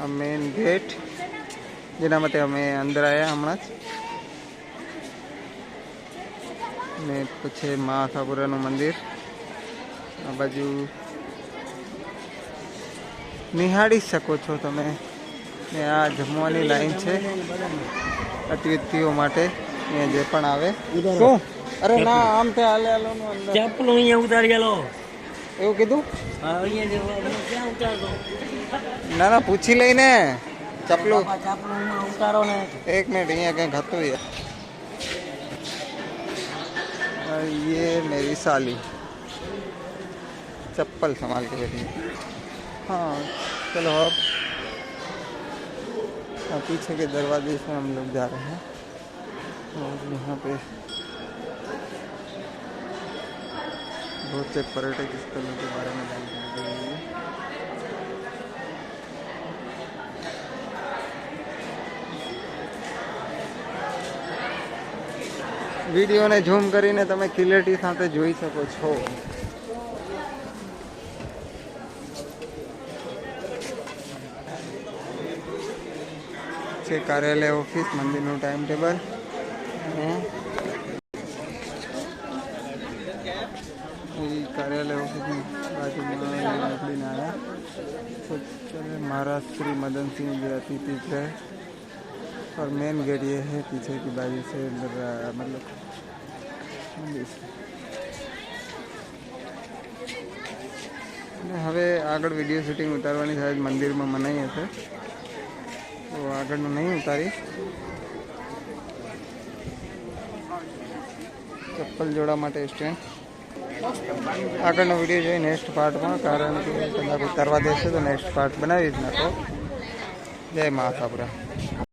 આ main gate જેના માટે અમે અંદર આવ્યા હમણાં જ. ને પછી મા આશાપુરાનું મંદિર. આ બાજુ નિહાળી શકો છો તમે. ને આ જમવાની લાઈન છે. અતિથિઓ માટે જે પણ આવે. શું? અરે ના આમ તે હાલે હાલો ચપ્પલ અહીંયા ઉતારી ગયેલો એવું કીધું હા અહીંયા જેવો આપણે ક્યાં ઉતારતો ના ના પૂછી લઈને ચપલું બાપા ચપ્પલ અહીંયા ઉતારો ને एक मिनट यहाँ कहीं खाते हुए और ये मेरी साली चप्पल संभाल के बैठी है। हाँ चलो अब अब पीछे के दरवाजे से हम लोग जा रहे हैं और यहाँ पे बहुत से पर्यटक स्थलों के बारे में जानकारी दे रही है વિડીયોને ઝૂમ કરીને તમે ક્લિયરિટી સાથે જોઈ શકો છો છે કાર્યાલય ઓફિસ મંદિરનું ટાઈમ ટેબલ અને કાર્યાલય ઓફિસની બાજુમાં નીકળીને આવ્યા તો चले महाराज श्री मदन सिंह जी अतिथि थे और मेन गेट ये है पीछे की बाजू से अंदर आ, मतलब મંદિર છે. અને હવે આગળ વિડીયો શૂટિંગ ઉતારવાની સાહેબ મંદિરમાં મનાઈ હશે તો આગળનું નહીં ઉતારીશ ચપ્પલ જોડા માટે સ્ટેન્ડ આગળનો વીડિયો જોઈ નેક્સ્ટ પાર્ટમાં કારણ કે કદાચ ઉતારવા દેશે તો નેક્સ્ટ પાર્ટ બનાવી જ નાખો. જય મા આશાપુરા